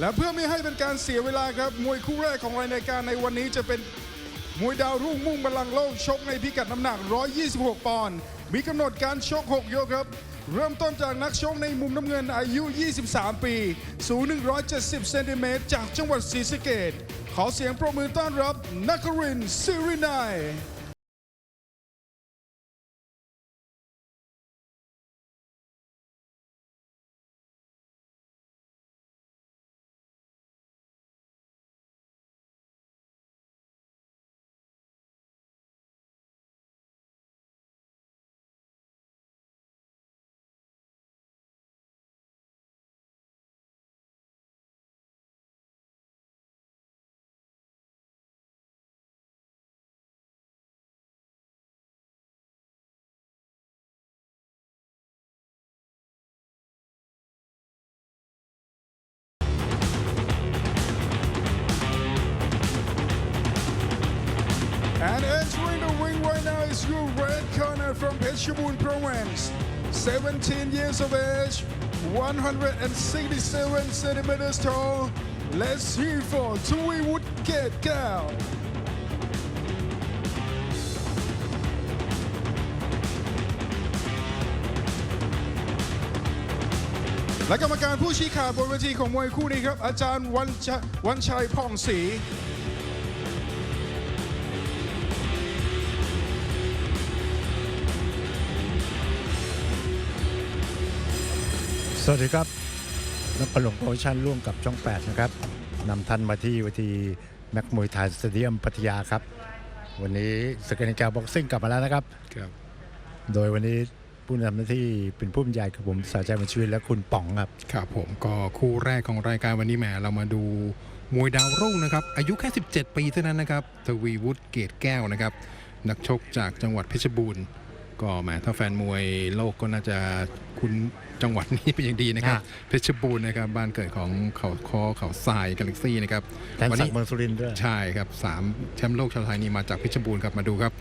และเพื่อไม่ให้เป็นการเสียเวลาครับ มวยคู่แรกของรายการในวันนี้จะเป็นมวยดาวรุ่งมุ่งบัลลังก์โลกชกในพิกัดน้ำหนัก 126 ปอนด์ มีกำหนดการชก 6 ยกครับ เริ่มต้นจากนักชกในมุมน้ำเงินอายุ 23 ปี สูง 170 เซนติเมตรจากจังหวัดศรีสะเกดขอเสียงปรบมือต้อนรับนักรินซิรินาย right now is your red corner from Peshawar Province. 17 years of age, 167 centimeters tall. Let's hear for Tui Woodgate Gal. และกรรมการผู้ชี้ขาดบนเวทีของมวยคู่นี้ครับ อาจารย์วันชวันชัยพ่องศรี สวัสดีครับนักปลงโปรโมชั่นร่วมกับช่อง 8 นะครับนำท่านมาที่เวทีแม็กมวยไทยสเตเดียมพัทยาครับ วันนี้สกนิกาบ็อกซิ่งกลับมาแล้วนะครับ ครับ โดยวันนี้ผู้นำหน้าที่เป็นผู้บรรยายกับผมสาใจมันชีวิตและคุณป๋องครับ ครับผมก็คู่แรกของรายการวันนี้แหมเรามาดูมวยดาวรุ่งนะครับ อายุแค่ 17 ปีเท่านั้นนะครับ ทวีวุฒิเกตแก้วนะครับ นักชกจากจังหวัดเพชรบูรณ์ ก็แหมถ้าแฟนมวยโลกก็น่าจะคุ้นจังหวัดนี้เป็นอย่างดีนะครับอะเพชรบูรณ์นะครับ บ้านเกิดของเขาคอเขาทรายกาแล็กซี่นะครับแทนวัศักนี้ดิ์เมืองสุรินทร์ด้วยใช่ครับสามแชมป์โลกชาวไทยนี่มาจากเพชรบูรณ์ครับมาดูครับ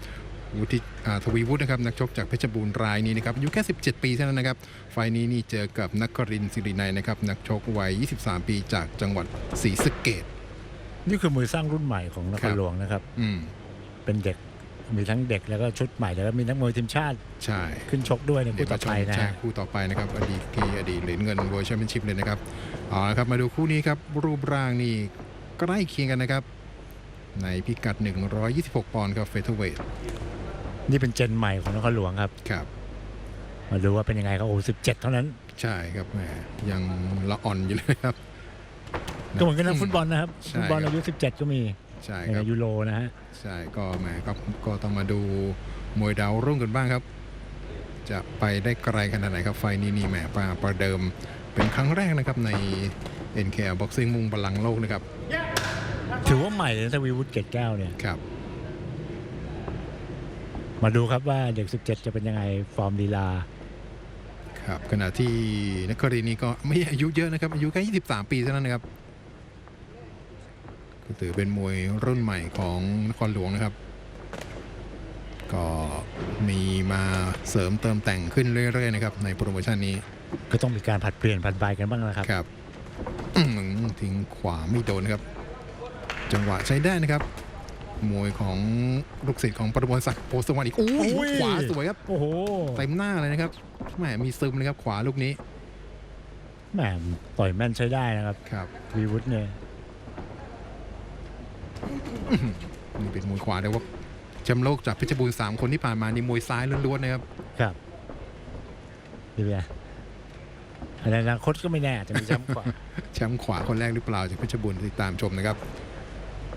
วุฒิอ่าทวีวุฒินะครับนักชกจากเพชรบูรณ์รายนี้นะครับอายุแค่ 17 ปีเท่านั้นนะครับ ไฟล์นี้นี่เจอกับนักกรินทร์สิรินัยนะครับนักชกวัย 23 ปีจากจังหวัดศรีสะเกดนี่คือมวยสร้างรุ่นใหม่ของนคครัรบหลวงนะครับ อืมเป็นเด็ก มีทั้งเด็กแล้วก็ชุดใหม่แล้วก็มีนักมวยทีมชาติ ใช่ขึ้นชกด้วยในเดี๋ยคู่วต่มาอชไปมนะใช่ฮะคู่ต่อไปนะครับอดีตที่อดีตเหรียญเงินเวิร์ลแชมเปี้ยนชิพเลยนะครับเอาละครับมาดูคู่นี้ครับรูปร่างนี่ใกล้เคียงกันนะครับ ในพิกัด 126 ปอนด์ครับเฟเธอร์เวทนี่เป็นเจนใหม่ของนครหลวงครับครับ มาดูว่าเป็นยังไงครับโอ้สิบเจ็ดเท่านั้น ใช่ครับแหมยังละอ่อนอยู่เลยครับก็เหมือนกับนักฟุตบอลนะครับใช่ฟุตบอลครับอายุสิบเจ็ดก็มี ใช่ในครับยูโรนะฮะ ใช่ก็แหมครับก็ต้องมาดูมวยดาวรุ่งกันบ้างครับ จะไปได้ไกลขนาดไหนครับไฟล์นี้นี่แหมปาประเดิมเป็นครั้งแรกนะครับใน NKL Boxing มุงบอลลังก์โลกนะครับถือว่าใหม่เลยนะทวีวุฒิเกตแก้วเนี่ย ครับ มาดูครับว่าเด็ก 17 จะเป็นยังไงฟอร์มลีลา ครับขณะที่นักกรีนี่ก็ไม่อายุเยอะนะครับอายุแค่23 ปีเท่านั้นนะครับ ก็ถือเป็นมวยรุ่นใหม่ของนครหลวงนะครับ ก็มีมาเสริมเติมแต่งขึ้นเรื่อยๆนะครับในโปรโมชั่นนี้ ก็ต้องมีการผัดเปลี่ยนผัดใบกันบ้างนะครับครับอื้อหือทิ้งขวาไม่โดนนะครับ จังหวะใช้ได้นะครับมวยของลูกศิษย์ของประมวลศักดิ์โพสต์สวรรค์อีกอุ้อุ้ยยขวาสวยครับโอ้โหเต็มหน้าเลยนะครับแหมมีซึมเลยครับ ขวาลูกนี้แหมต่อยแม่นใช้ได้นะครับ ครับทวีวุฒิเนี่ย นี่เป็นมวยขวาแต่ว่าแชมป์โลกจากเพชรบูรณ์สามคนที่ผ่านมานี่มวยซ้ายล้วนๆนะครับครับดูไงในอนาคตก็ไม่แน่อาจจะมีแชมป์กว่าแชมป์ขวาคนแรกหรือเปล่าจากเพชรบูรณ์ติดตามชมนะครับ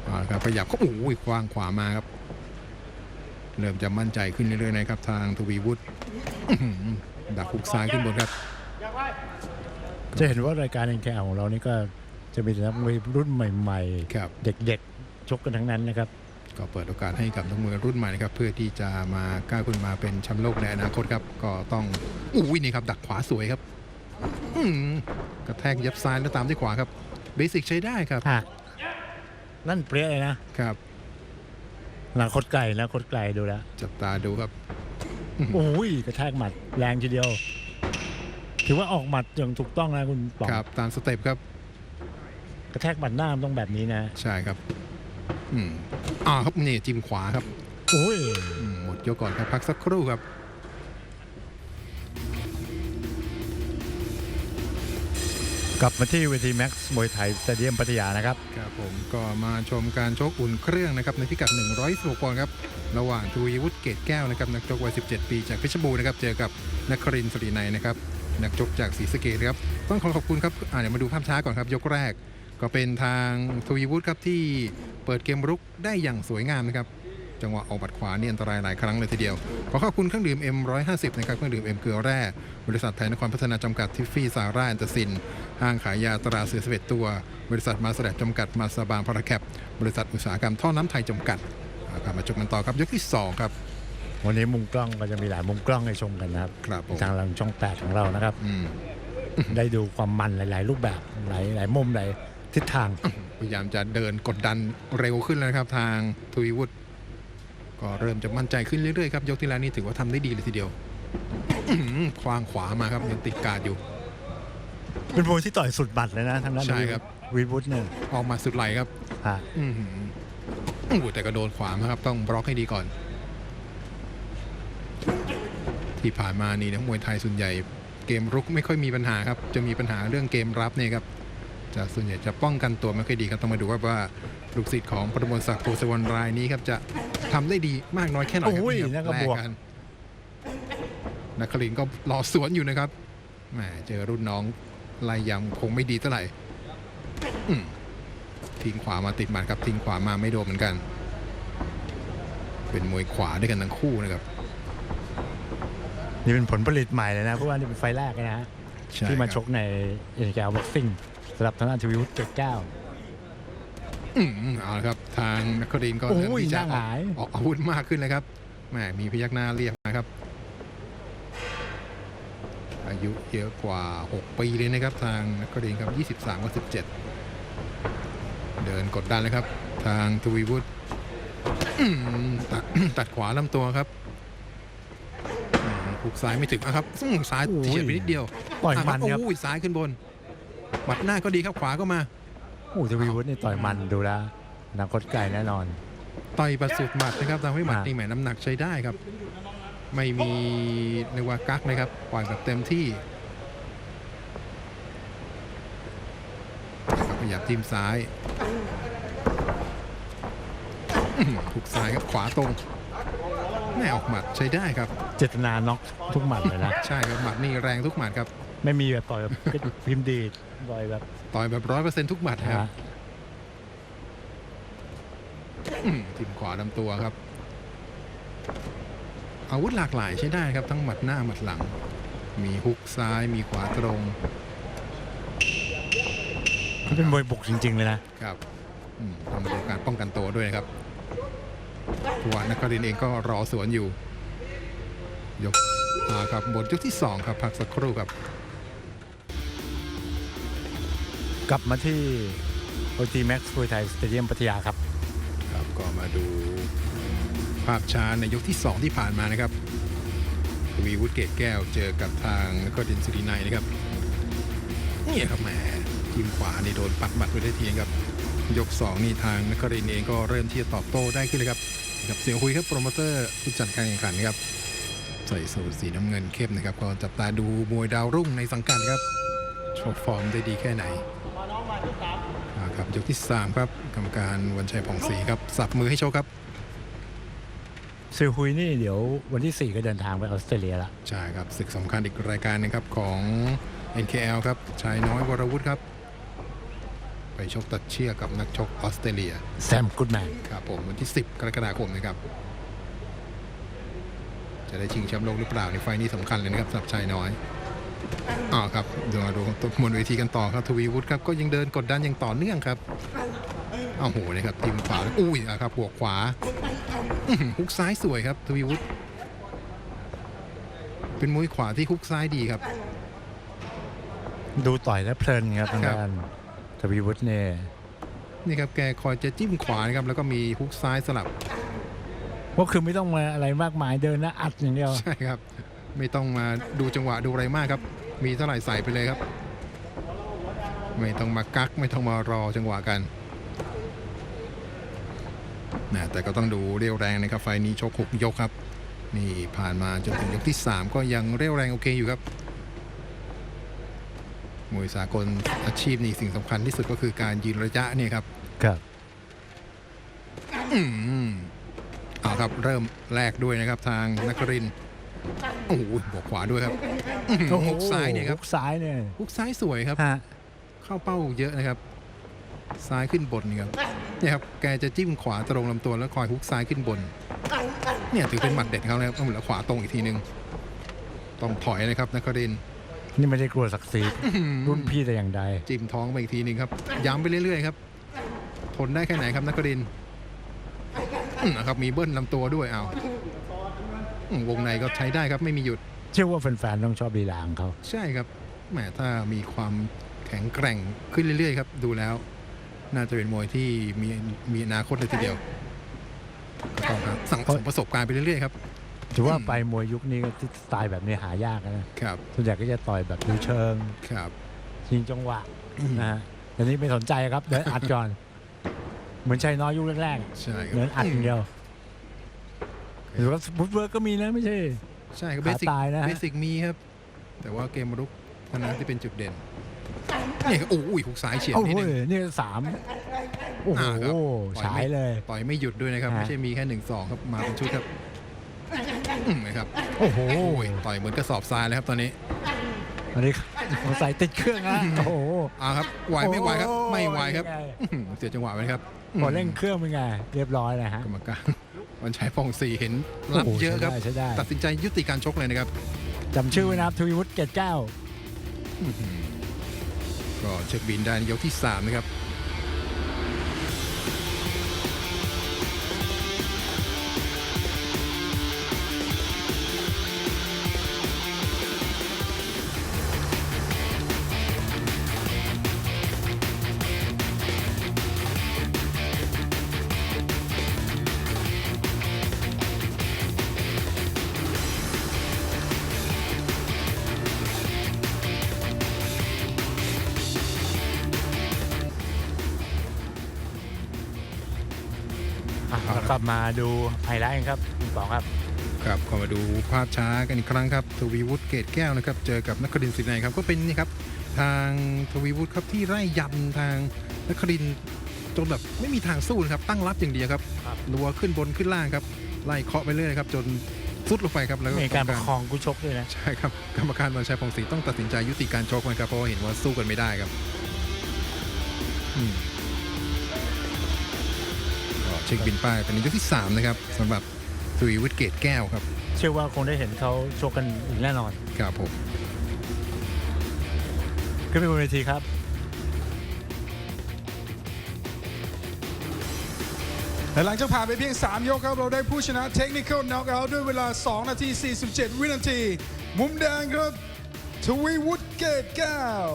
เอาละครับขยับเขาโอ้ยกว้างขวามาครับ เริ่มจะมั่นใจขึ้นเรื่อยๆนะครับ ทางทวีวุฒิอื้อหือดักหุกซ้ายขึ้นบนครับ จะเห็นว่ารายการเอ็นแคของเรานี่ก็จะมีแต่นักมวยรุ่นใหม่ครับๆเด็กๆ ชกกันทั้งนั้นนะครับ ก็เปิดโอกาสให้กับนักมวยรุ่นใหม่นะครับเพื่อที่จะมาก้าวขึ้นมาเป็นแชมป์โลกในอนาคตครับ ก็ต้องอุ้ยนี่ครับดักขวาสวยครับอื้อหือกระแทกยับซ้ายแล้วตามด้วยขวาครับเบสิกใช้ได้ครับหักนั่นเปรี้ยเลยนะครับ อนาคตไกลอนาคตไกลดูแล้วจับตาดูครับ โอ้ยกระแทกหมัดแรงทีเดียว ถือว่าออกหมัดอย่างถูกต้องนะคุณป๋องครับตามสเต็ปครับ กระแทกบัดหน้ามันต้องแบบนี้นะ ใช่ครับ อืมอ่าครับนี่จิ้มขวาครับโอ้ยอืมหมดยกก่อนครับพักสักครู่ครับกลับมาที่เวทีแม็กซ์มวยไทยสเตเดียมพัทยานะครับ ครับผมก็มาชมการชกอุ่นเครื่องนะครับในพิกัด 116ปอนด์ครับ ระหว่างทวีวุฒิเกตแก้วนะครับนักชกวัย 17 ปีจากเพชรบูรณ์นะครับ เจอกับนักครินทร์สรีในยนะครับ นักชกจากศรีสะเกดครับ ต้องขอขอบคุณครับอ่าเดี๋ยวมาดูภาพช้าก่อนครับ ยกแรก ก็เป็นทางทวีวุฒิครับที่เปิดเกมรุกได้อย่างสวยงามนะครับ จังหวะออกบัดขวานี่อันตรายหลายครั้งเลยทีเดียว ขอขอบคุณเครื่องดื่ม M150 นะครับเครื่องดื่ม M เกลือแร่บริษัทไทยนครพัฒนาจำกัดทิฟฟี่ซาร่าแอนเตอร์ซิน ห้างขายยาตราเสือสเวตตัว บริษัทมาสแดจำกัดมาสบางพาราแคปบริษัทอุตสาหกรรมท่อน้ำไทยจำกัดอ่ากลับมาชมกันต่อครับยกที่2ครับวันนี้มุมกล้องก็จะมีหลายมุมกล้องให้ชมกันนะครับครับผมทางลังช่องแปดของเรานะครับอืมได้ดูความมันหลาย ๆ รูปแบบหลายหลายมุมหลาย ทิศทาง พยายามจะเดินกดดันเร็วขึ้นแล้วนะครับ ทางทวีวุฒิก็เริ่มจะมั่นใจขึ้นเรื่อยๆครับยกที่แล้วนี่ถือว่าทำได้ดีเลยทีเดียวอื้อหือควางขวามาครับยังติดการดอยู่ เป็นมวยที่ต่อยสุดบัตรเลยนะทางด้านใช่ครับวีวุฒิเนี่ยออกมาสุดไหลครับฮะอือหือโอ้โหแต่ก็โดนขวามาครับ ต้องบล็อกให้ดีก่อน ที่ผ่านมานี่นักมวยไทยส่วนใหญ่ เกมรุกไม่ค่อยมีปัญหาครับ จะมีปัญหาเรื่องเกมรับเนี่ยครับ จะส่วนใหญ่จะป้องกันตัวไม่ค่อยดีครับต้องมาดูว่าว่าลูกศิษย์ของประมวลศักดิ์โพสวรรณรายนี้ครับจะทำได้ดีมากน้อยแค่ไหนครับโอ้ยนี่นั่นก็แลบวก กันนักคลินทร์ก็รอสวนอยู่นะครับแหมเจอรุ่นน้องไล่ยำคงไม่ดีเท่าไหร่อืมทิ้งขวามาติดหมัดครับทิ้งขวามาไม่โดนเหมือนกัน เป็นมวยขวาด้วยกันทั้งคู่นะครับนี่เป็นผลผลิตใหม่เลยนะเพราะว่านี่เป็นไฟล์แรกเลยนะฮะใช่ที่มาครับชกในเอ็นแกลบ็อกซิ่ง สำหรับทางด้านทวีวุฒิเกิดแก้ว อืมเอาละครับ ทางนักครินทร์ก็โอ้ยเริ่มที่จะหน้าหงาย ออกอาวุธมากขึ้นเลยครับแหมมีพยักหน้าเรียกมาครับ อายุเยอะกว่า 6 ปีเลยนะครับ ทางนักครินทร์ครับ23กับ17 เดินกดดันเลยครับ ทางทวีวุฒิอืมตัด ตัดขวาลำตัวครับอืมหุกซ้ายไม่ถึงนะครับอืมซ้ายโอ้ย เฉียดไปนิดเดียวต่อยะมันครับโอ้ยซ้ายขึ้นบน หมัดหน้าก็ดีครับขวาก็มาโอ้ทวีวุฒินี่ต่อยมันดูแล้วอนาคตไกลแน่นอน ต่อยประสุดหมัดนะครับทำให้หมัดอ่านี่นี่แหมน้ำหนักใช้ได้ครับ ไม่มีในกว่ากักนะครับปล่อยแบบเต็มที่นะครับพยายามจิ้มซ้ายอื้อหือถูกซ้ายครับขวาตรงแม่ออกหมัดใช้ได้ครับ เจตนาน็อกทุกหมัดเลยนะ ใช่ครับหมัดนี่แรงทุกหมัดครับ ไม่มีแบบต่อยแบบพิมพ์ดีด ต่อยแบบต่อยแบบร้อยเปอร์เซ็นต์ทุกหมัดครับฮะอืมทิมขวาลำตัวครับ อาวุธหลากหลายใช้ได้ครับทั้งหมัดหน้าหมัดหลัง มีฮุกซ้ายมีขวาตรงมันเป็นมวยบุกจริง ๆ เลยนะครับอืมต้องมาดูการป้องกันตัวด้วยนะครับทัวนักครินทร์เองก็รอสวนอยู่ ยกอ่าครับบทยกที่ 2 ครับ พักสักครู่ครับ กลับมาที่โอทีแม็กซ์มวยไทยสเตเดียมพัทยาครับ ครับก็มาดูภาพช้าในยกที่ 2 ที่ผ่านมานะครับทวีวุฒิเกตแก้วเจอกับทางนครดินสิรินัยนะครับ นี่ครับแหมทีมขวานี่โดนปัดบัตไปได้ทีครับ ยก 2 นี่ทางนครินทร์เองก็เริ่มที่จะตอบโต้ได้ขึ้นเลยครับกับเสียงคุยครับโปรโมเตอร์ผู้จัดการแข่งขันครับใส่สูทสีน้ำเงินเข้มนะครับก็จับตาดูมวยดาวรุ่งในสังกัดครับโชว์ฟอร์มได้ดีแค่ไหน ครับยกที่ 3 ครับกรรมการวันชัยผ่องศรีครับ สับมือให้โชว์ครับซิลฮุยนี่เดี๋ยววันที่ 4 ก็เดินทางไปออสเตรเลียละใช่ครับศึกสำคัญอีกรายการหนึงครับของ NKL ครับชายน้อยวรวุฒิครับ ไปชกตัดเชือกกับนักชกออสเตรเลียแซมกูดแมนครับผมวันที่ 10 กรกฎาคมนะครับ จะได้ชิงแชมป์โลกหรือเปล่าในไฟล์นี้สำคัญเลยนะครับสำหรับชายน้อย อ๋อครับเดี๋ยวมาดูบนเวทีกันต่อครับทวีวุฒิครับก็ยังเดินกดดันอย่างต่อเนื่องครับอ้าวโหนะครับทีมขวาอุ้ยอะครับหัวขวาอื้อหือฮุกซ้ายสวยครับทวีวุฒิเป็นมวยขวาที่ฮุกซ้ายดีครับ ดูต่อยแล้วเพลินครับทางครับด้านทวีวุฒิเนี่ยนี่ครับแกคอยจะจิ้มขวานะครับแล้วก็มีฮุกซ้ายสลับก็คือไม่ต้องมาอะไรมากมายเดินแล้วอัดอย่างเดียวใช่ครับ ไม่ต้องมาดูจังหวะดูอะไรมากครับ มีเท่าไหร่ใส่ไปเลยครับ ไม่ต้องมากักไม่ต้องมารอจังหวะกันนะแต่ก็ต้องดูเรียวแรงนะครับไฟล์นี้ชกหกยกครับ นี่ผ่านมาจนถึงยกที่ 3 ก็ยังเรียวแรงโอเคอยู่ครับมวยสากลอาชีพนี่สิ่งสำคัญที่สุดก็คือการยืนระยะเนี่ยครับครับอืมเอาครับเริ่มแรกด้วยนะครับทางนักรินทร์ โอ้โหบวกขวาด้วยครับอื้อหือฮุกซ้ายเนี่ยครับฮุกซ้ายเนี่ยฮุกซ้ายสวยครับ ฮะเข้าเป้าเยอะนะครับ ซ้ายขึ้นบนนี่ครับเนี่ยครับแกจะจิ้มขวาตรงลำตัวแล้วคอยฮุกซ้ายขึ้นบน เนี่ยถือเป็นหมัดเด็ดเขานะครับต้องเหลือขวาตรงอีกทีนึงต้องถอยนะครับนักรินทร์นี่ไม่ได้กลัวศักดิ์ศรีรุ่นพี่แต่อย่างใดจิ้มท้องไปอีกทีนึงครับย้ำไปเรื่อยๆครับทนได้แค่ไหนครับนักรินทร์อืมนะครับมีเบิ้ลลำตัวด้วยเอาอืม วงในก็ใช้ได้ครับไม่มีหยุด เชื่อว่าแฟนๆต้องชอบลีลาของเขาใช่ครับแหมถ้ามีความแข็งแกร่งขึ้นเรื่อยๆครับ ดูแล้ว น่าจะเป็นมวยที่มีมีอนาคตเลยทีเดียวก็ต้องครับสั่งสมประสบการณ์ไปเรื่อยๆครับถือว่าอืมไปมวยยุคนี้ก็สไตล์แบบนี้หายากนะครับส่วนใหญ่ก็จะต่อยแบบดูเชิงครับชิงจังหวะอืมนะฮะแต่นี้ไม่สนใจครับเดินอัดก่อน เหมือนชัยน้อยยุคแรกใช่คๆรับเดินอัดอย่างเดียว หรือว่าฟุตเวิร์กก็มีนะไม่ใช่ ใช่ครับขาเบสิกตายนะฮะ เบสิกมีครับ แต่ว่าเกมรุกเท่านั้นที่เป็นจุดเด่นนี่ครับโอ้ยหุกซ้ายเฉียดโอ้นิดโหนึง นี่สามโอ้โหอ่าครับปล่อยฉายไม่เลย ต่อยไม่หยุดด้วยนะครับ ฮะ ไม่ใช่มีแค่หนึ่งสองครับมาเป็นชุดครับอืมนะครับโอ้โหโอ้ยต่อยเหมือนกระสอบทรายเลยครับตอนนี้อันนี้สงสัยติดเครื่องนะโอ้โห เอาครับไหวไม่ไหวครับ โอ้ยไม่ไหวครับยังไง อื้อหือเสียจังหวะไปครับพอเร่งเครื่องเป็นไง เรียบร้อยนะฮะกรรมการ วันชัยฟองศรีเห็นรับโอ้โหเยอะครับ ใช้ได้ใช้ได้ ตัดสินใจยุติการชกเลยนะครับจำชื่อไว้นะครับทวีวุฒิเกตแก้ว ก็เช็คบินได้ในยกที่ 3 นะครับ กลับมาดูไฮไลท์กันครับคุณป๋องครับครับก็มาดูภาพช้ากันอีกครั้งครับทวีวุฒิเกตแก้วนะครับ เจอกับนครินทร์สิงห์ในครับก็เป็นนี่ครับทางทวีวุฒิครับที่ไล่ยันทางนครินทร์จนแบบไม่มีทางสู้นะครับตั้งรับอย่างเดียวครับครับรัวขึ้นบนขึ้นล่างครับไล่เคาะไปเรื่อยครับจนสุดลงไปครับแล้วก็มีการกปรระรมคองกูชกด้วยนะใช่ครับกรรมการวันชัยพงศรีต้องตัดสินใจยุติการชกนะครับเพราะว่าเห็นว่าสู้กันไม่ได้ครับอืมก็ เช็คบินป้ายเป็นยกที่ 3 นะครับสำหรับทวีวุฒิเกตแก้วครับ เชื่อว่าคงได้เห็นเขาชกกันอีกแน่นอน ครับผม ขึ้นไปบนเวทีครับ และหลังจากผ่านไปเพียง 3 ยกครับ เราได้ผู้ชนะเทคนิคอลน็อกเอาท์ด้วยเวลา 2 นาที 47 วินาที มุมแดงครับทวีวุฒิเกตแก้ว